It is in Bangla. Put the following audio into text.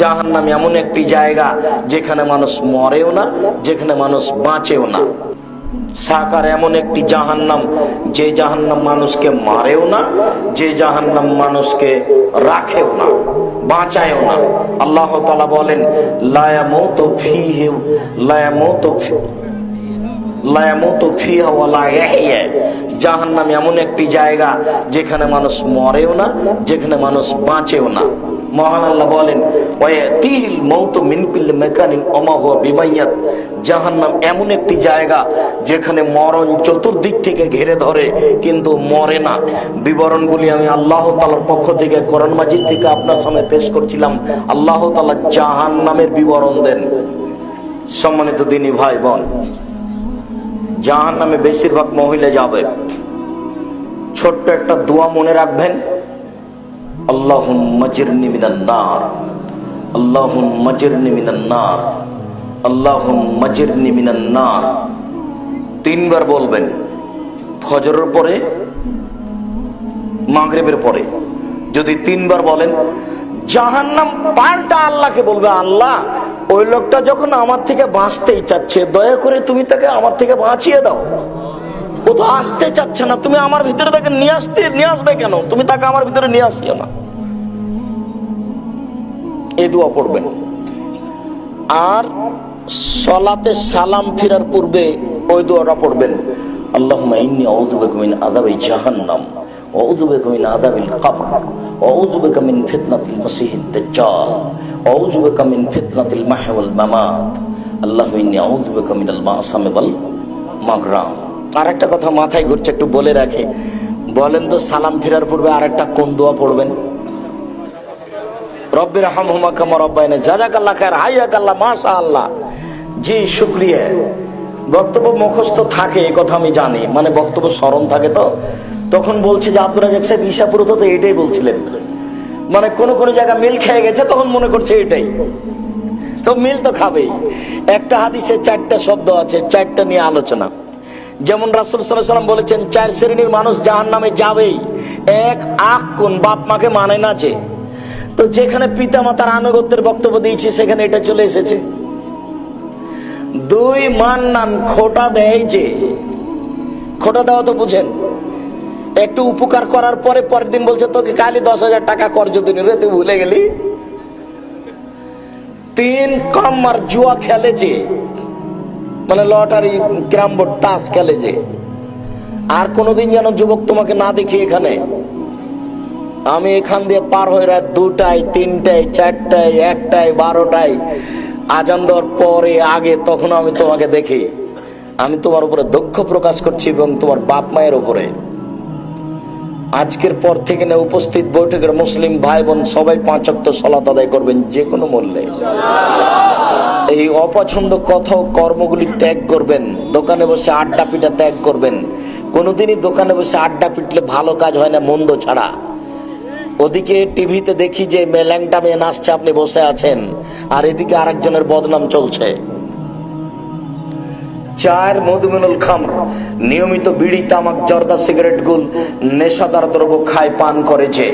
জাহান নাম এমন একটি জায়গা যেখানে মানুষ মরেও না, যেখানে মানুষ বাঁচেও না। সাকার এমন একটি জাহান্নাম যে জাহান্নাম মানুষকে মারেও না, যে জাহান্নাম মানুষকে রাখেও না, বাঁচায়ও না। আল্লাহ তালা বলেন লায়ামত লায়ামত ফিহা ওয়ালা ইয়াহইয়া। জাহান্নাম এমন একটি জায়গা যেখানে মানুষ মরেও না, যেখানে মানুষ বাঁচেও না। মহান আল্লাহ বলেন ওয়াতিহিল মৌত মিন কুল্লি মাকানিন ওমা হুয়া বিমাইয়াত। জাহান্নাম এমন একটি জায়গা যেখানে মরণ চতুর্দিক থেকে ঘিরে ধরে, কিন্তু মরে না। বিবরণগুলি আমি আল্লাহ তালার পক্ষ থেকে কোরআন মাজিদ থেকে আপনার সামনে পেশ করছিলাম। আল্লাহ তালা জাহান্নামের বিবরণ দেন। সম্মানিত দিনী ভাই বোন জাহান নামে বেশিরভাগ মহিলা যাবে। ছোট্ট একটা দোয়া মনে রাখবেন। তিনবার বলবেন, ফজরের পরে, মাগরেবের পরে। যদি তিনবার বলেন, জাহান্নাম পাল্টা আল্লাহকে বলবে, আল্লাহ, ওই লোকটা যখন আমার থেকে বাঁচতেই চাচ্ছে, দয়া করে তুমি তাকে আমার থেকে বাঁচিয়ে দাও। ও তো আসতে চাচ্ছে না। তুমি আমার ভিতরে তাকে নিয়ে আসতে, নিয়ে আসবে কেন? তুমি তাকে আমার ভিতরে নিয়ে আসিও না। এই দোয়া পড়বেন আর সলাতে সালাম ফিরার পূর্বে ওই দোয়াটা পড়বেন। আল্লাহুম্মা ইন্নী আউযু বিকা মিন আযাবি জাহান্নাম, ওয়া আউযু বিকা মিন আযাবিল কবর, ওয়া আউযু বিকা মিন ফিতনাতিল মাসিহিদ দাজ্জাল, ওয়া আউযু বিকা মিন ফিতনাতিল মাহ্য়া ওয়াল মামাত। আল্লাহুম্মা ইন্নী আউযু বিকা মিনাল মাসামি ওয়াল মাগরাম। আরেকটা কথা মাথায় ঘুরছে, একটু বলে রাখে। বলেন তো, সালাম ফেরার পূর্বে আরেকটা কোন দোয়া পড়বেন? রব্বির হামহুমা কামা রব্বাইনা জাজাকাল্লাহ খায়ের হাইয়াকাল্লাহ, মাশাআল্লাহ। জি, শুক্রিয়া। বক্তব্য মুখস্থ থাকে, এই কথা আমি জানি। মানে বক্তব্য স্মরণ থাকে তো। তখন বলছে যে আব্দুল রাজাক সাহেব ঈশাপুরত তো এটাই বলছিলেন। মানে কোন কোন জায়গা মিল খেয়ে গেছে, তখন মনে করছে এটাই। তো মিল তো খাবেই। একটা হাদিসে চারটা শব্দ আছে, চারটা নিয়ে আলোচনা। যেমন রাসুল সাল্লাম বলেছেন, চার শ্রেণির মানুষ জাহান নামে যাবেই। এক আক কোন বাপ মাকে মানে না যে। তো যেখানে পিতা মাতার আনুগত্যের বক্তব্য দিয়েছি, সেখানে এটা চলে এসেছে। দুই মান নান খোটা দেয় যে, খোটা দেওয়া তো বুঝেন, একটু উপকার করার পরে পরের দিন বলছে, তোকে কালি দশ হাজার টাকা কর যদি রে, তুই ভুলে গেলি? তিন কম জুয়া খেলে যে মানে লটারি ক্রাম বোর্ড, তাস খেলে যে। আর কোনোদিন যেন যুবক তোমাকে না দেখি এখানে। আমি এখান দিয়ে পার হয়ে রাত দুটায়, তিনটায়, চারটায়, একটায়, বারোটায়, আজান দেওয়ার পরে, আগে তখন আমি তোমাকে দেখি। আমি তোমার উপরে দক্ষ প্রকাশ করছি এবং তোমার বাপ মায়ের উপরে। আজকের পর থেকে না উপস্থিত বৈঠকের মুসলিম ভাই বোন সবাই পাঁচ অক্ট সলাত আদায় করবেন যে কোনো মূল্যে। এই অপছন্দ কথা কর্মগুলি ত্যাগ করবেন। দোকানে বসে আড্ডা পিটা ত্যাগ করবেন। কোনোদিনই দোকানে বসে আড্ডা পিটলে ভালো কাজ হয় না, মন্দ ছাড়া। ওদিকে টিভিতে দেখি যে মেল্যাংটা মেয়ে নাচছে, আপনি বসে আছেন। আর এদিকে আরেকজনের বদনাম চলছে। চার মধুমিনুল খাম, নিয়মিত বিড়ি, তামাক, জর্দা, সিগারেট গুল, নেশাদার দ্রব্য খায়, পান করেছে